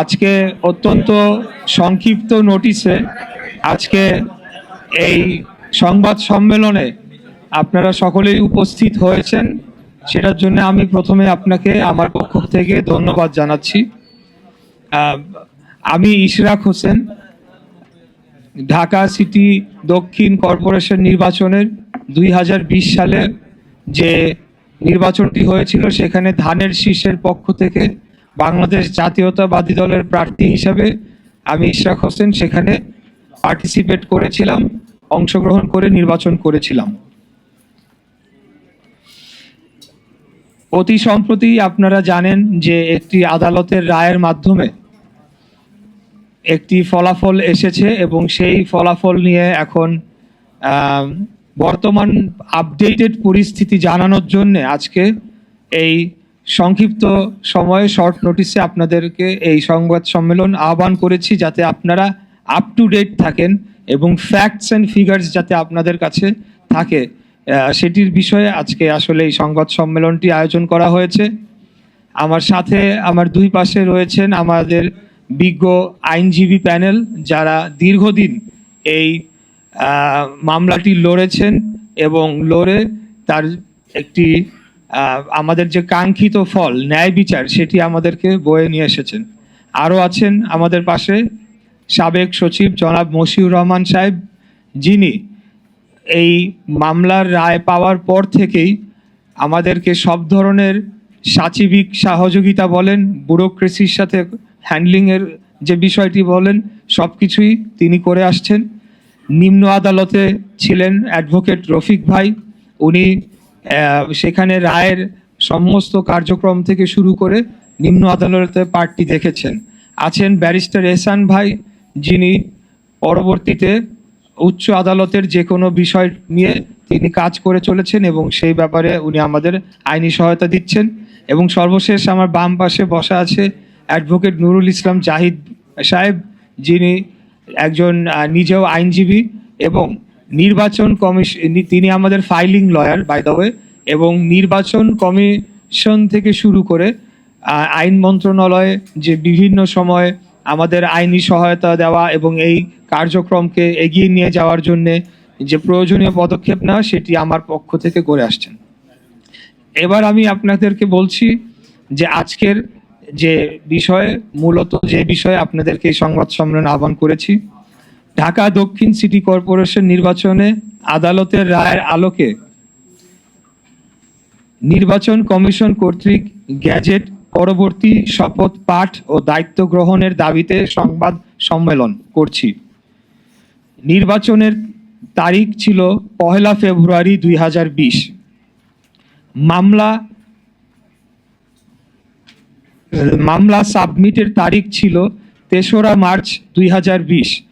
আজকে অত্যন্ত সংক্ষিপ্ত নোটিশে আজকে এই সংবাদ সম্মেলনে আপনারা সকলেই উপস্থিত হয়েছেন। সেটার জন্য আমি প্রথমে আপনাকে, আমার পক্ষ থেকে ধন্যবাদ জানাচ্ছি। আমি ইশরাক হোসেন, ঢাকা সিটি দক্ষিণ কর্পোরেশন নির্বাচনের দুই হাজার বিশ সালে যে নির্বাচনটি হয়েছিল, সেখানে ধানের শীষের পক্ষ থেকে বাংলাদেশ জাতীয়তাবাদী দলের প্রার্থী হিসাবে আমি ইশরাক হোসেন সেখানে পার্টিসিপেট করেছিলাম, অংশগ্রহণ করে নির্বাচন করেছিলাম। অতি সম্প্রতি আপনারা জানেন যে একটি আদালতের রায়ের মাধ্যমে একটি ফলাফল এসেছে এবং সেই ফলাফল নিয়ে এখন বর্তমান আপডেটেড পরিস্থিতি জানানোর জন্য আজকে এই সংক্ষিপ্ত সময়ে শর্ট নোটিসে আপনাদেরকে এই সংবাদ সম্মেলন আহ্বান করেছি যাতে আপনারা আপ টু ডেট থাকেন এবং ফ্যাক্টস অ্যান্ড ফিগার্স যাতে আপনাদের কাছে থাকে। সেটির বিষয়ে আজকে আসলে এই সংবাদ সম্মেলনটি আয়োজন করা হয়েছে। আমার সাথে আমার দুই পাশে রয়েছেন আমাদের বিজ্ঞ আইনজীবী প্যানেল যারা দীর্ঘদিন এই মামলাটি লড়েছেন এবং লড়ে তার একটি আমাদের যে কাঙ্ক্ষিত ফল, ন্যায় বিচার, সেটি আমাদেরকে বয়ে নিয়ে এসেছেন। আরও আছেন আমাদের পাশে সাবেক সচিব জনাব মশিউর রহমান সাহেব, যিনি এই মামলার রায় পাওয়ার পর থেকেই আমাদেরকে সব ধরনের সাচিবিক সহযোগিতা বলেন, ব্যুরোক্রেসির সাথে হ্যান্ডলিংয়ের যে বিষয়টি বলেন, সব কিছুই তিনি করে আসছেন। নিম্ন আদালতে ছিলেন অ্যাডভোকেট রফিক ভাই, উনি সেখানে রায়ের সমস্ত কার্যক্রম থেকে শুরু করে নিম্ন আদালতে পার্টি দেখেছেন। আছেন ব্যারিস্টার এহসান ভাই, যিনি পরবর্তীতে উচ্চ আদালতের যে কোনো বিষয় নিয়ে তিনি কাজ করে চলেছেন এবং সেই ব্যাপারে উনি আমাদের আইনি সহায়তা দিচ্ছেন। এবং সর্বশেষ আমার বাম পাশে বসা আছে অ্যাডভোকেট নুরুল ইসলাম জাহিদ সাহেব, যিনি একজন নিজেও আইনজীবী এবং নির্বাচন কমিশন তিনি আমাদের filing lawyer by the way এবং নির্বাচন কমিশন থেকে শুরু করে আইন মন্ত্রণালয়ে যে বিভিন্ন সময় আমাদের আইনি সহায়তা দেওয়া এবং এই কার্যক্রমকে এগিয়ে নিয়ে যাওয়ার জন্য যে প্রয়োজনীয় পদক্ষেপ নেওয়া, সেটি আমার পক্ষ থেকে করে আসছেন। এবার আমি আপনাদেরকে বলছি যে আজকের যে বিষয়, মূলত যে বিষয়ে আপনাদেরকে এই সংবাদ সম্মেলন আহ্বান করেছি ঢাকা দক্ষিণ সিটি কর্পোরেশন নির্বাচনে আদালতের রায়ের আলোকে নির্বাচন কমিশন কর্তৃক গ্যাজেট পরবর্তী শপথ পাঠ ও দায়িত্ব গ্রহণের দাবিতে সংবাদ সম্মেলন করছি। নির্বাচনের তারিখ ছিল পহেলা ফেব্রুয়ারি দুই হাজার বিশ। মামলা মামলা সাবমিটের তারিখ ছিল তেসরা মার্চ দুই হাজার বিশ।